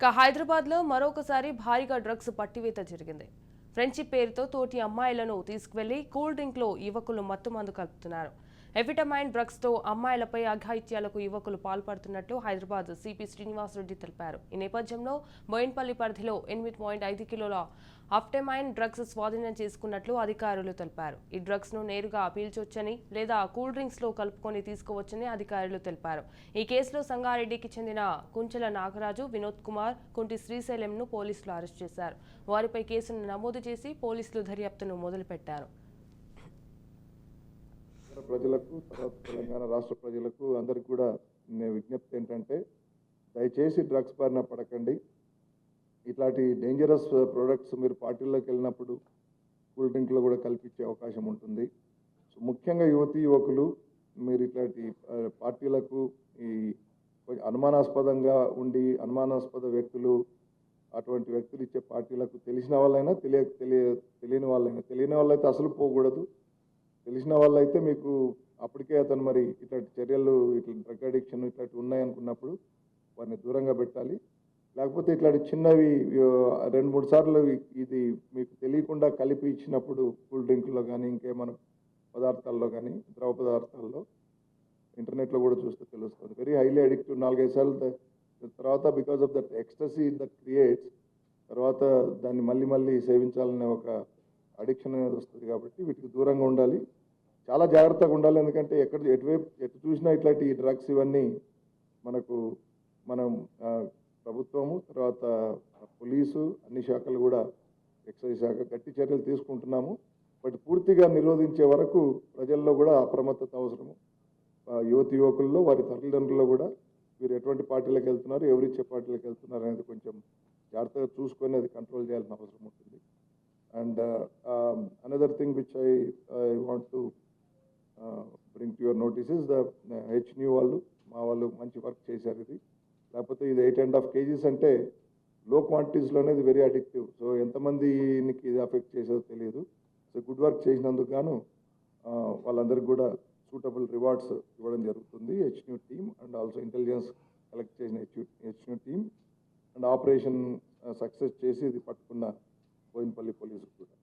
ఇక హైదరాబాద్లో మరొకసారి భారీగా డ్రగ్స్ పట్టివేత జరిగింది. ఫ్రెండ్షిప్ పేరుతో తోటి అమ్మాయిలను తీసుకువెళ్ళి కూల్ డ్రింక్లో యువకులు మత్తుమందు కలుపుతున్నారు. ఎఫిటమైన్ డ్రగ్స్తో అమ్మాయిలపై అఘాయిత్యాలకు యువకులు పాల్పడుతున్నట్లు హైదరాబాద్ సిపి శ్రీనివాసరెడ్డి తెలిపారు. ఈ నేపథ్యంలో బోయిన్పల్లి పరిధిలో ఎనిమిది పాయింట్ ఐదు కిలోల అఫ్టెమైన్ డ్రగ్స్ స్వాధీనం చేసుకున్నట్లు అధికారులు తెలిపారు. ఈ డ్రగ్స్ను నేరుగా పీల్చొచ్చని లేదా కూల్ డ్రింక్స్లో కలుపుకొని తీసుకోవచ్చని అధికారులు తెలిపారు. ఈ కేసులో సంగారెడ్డికి చెందిన కుంచెల నాగరాజు వినోద్ కుమార్ కుంటి శ్రీశైలంను పోలీసులు అరెస్ట్ చేశారు. వారిపై కేసును నమోదు చేసి పోలీసులు దర్యాప్తును మొదలుపెట్టారు. రాష్ట్ర ప్రజలకు తర్వాత తెలంగాణ రాష్ట్ర ప్రజలకు అందరికి కూడా నేను విజ్ఞప్తి ఏంటంటే దయచేసి డ్రగ్స్ బారిన పడకండి. ఇట్లాంటి డేంజరస్ ప్రోడక్ట్స్ మీరు పార్టీల్లోకి వెళ్ళినప్పుడు కూల్ డ్రింక్లో కూడా కల్పించే అవకాశం ఉంటుంది. సో ముఖ్యంగా యువతి యువకులు మీరు ఇట్లాంటి పార్టీలకు ఈ కొంచెం అనుమానాస్పదంగా ఉండి అనుమానాస్పద వ్యక్తులు అటువంటి వ్యక్తులు ఇచ్చే పార్టీలకు తెలిసిన వాళ్ళైనా తెలియ తెలియ తెలియని వాళ్ళైనా తెలియని వాళ్ళైతే అసలు పోకూడదు. తెలిసిన వాళ్ళైతే మీకు అప్పటికే అతను మరి ఇట్లాంటి చర్యలు ఇట్లా డ్రగ్ అడిక్షన్ ఇట్లాంటి ఉన్నాయనుకున్నప్పుడు వారిని దూరంగా పెట్టాలి. లేకపోతే ఇట్లాంటి చిన్నవి రెండు మూడు సార్లు ఇది మీకు తెలియకుండా కలిపి ఇచ్చినప్పుడు కూల్ డ్రింక్లో కానీ ఇంకేమైనా పదార్థాల్లో కానీ ద్రవ పదార్థాల్లో ఇంటర్నెట్లో కూడా చూస్తే తెలుస్తుంది. వెరీ హైలీ అడిక్టివ్ నాలుగైదు సార్లు తర్వాత because of that ecstasy that creates తర్వాత దాన్ని మళ్ళీ మళ్ళీ సేవించాలనే ఒక అడిక్షన్ అనేది వస్తుంది కాబట్టి వీటికి దూరంగా ఉండాలి. చాలా జాగ్రత్తగా ఉండాలి. ఎందుకంటే ఎక్కడ ఎటువైపు ఎటు చూసినా ఇట్లాంటి డ్రగ్స్ ఇవన్నీ మనకు మనం ప్రభుత్వము తర్వాత పోలీసు అన్ని శాఖలు కూడా ఎక్సైజ్ శాఖ గట్టి చర్యలు తీసుకుంటున్నాము. బట్ పూర్తిగా నిరోధించే వరకు ప్రజల్లో కూడా అప్రమత్తత అవసరము. ఆ, యువతి యువకుల్లో వారి తల్లిదండ్రుల్లో కూడా వీరు ఎటువంటి పార్టీలకు వెళ్తున్నారు ఎవరిచ్చే పార్టీలకు వెళ్తున్నారు అనేది కొంచెం జాగ్రత్తగా చూసుకొని అది కంట్రోల్ చేయాల్సిన అవసరం ఉంటుంది. And another thing which I I want to your notice is the హెచ్న్యూ వాళ్ళు మా వాళ్ళు మంచి వర్క్ చేశారు ఇది. లేకపోతే ఇది ఎయిట్ అండ్ హాఫ్ కేజీస్ అంటే లో క్వాంటిటీస్లోనే ఇది వెరీ అడిక్టివ్ సో ఎంతమందికి ఇది అఫెక్ట్ చేసేదో తెలియదు. సో గుడ్ వర్క్ చేసినందుకు గాను వాళ్ళందరికీ కూడా సూటబుల్ రివార్డ్స్ ఇవ్వడం జరుగుతుంది. హెచ్న్యూ team and also intelligence collect చేసిన హెచ్ హెచ్న్యూ టీమ్ అండ్ ఆపరేషన్ సక్సెస్ చేసి ఇది పట్టుకున్న బోయినపల్లి కూడా.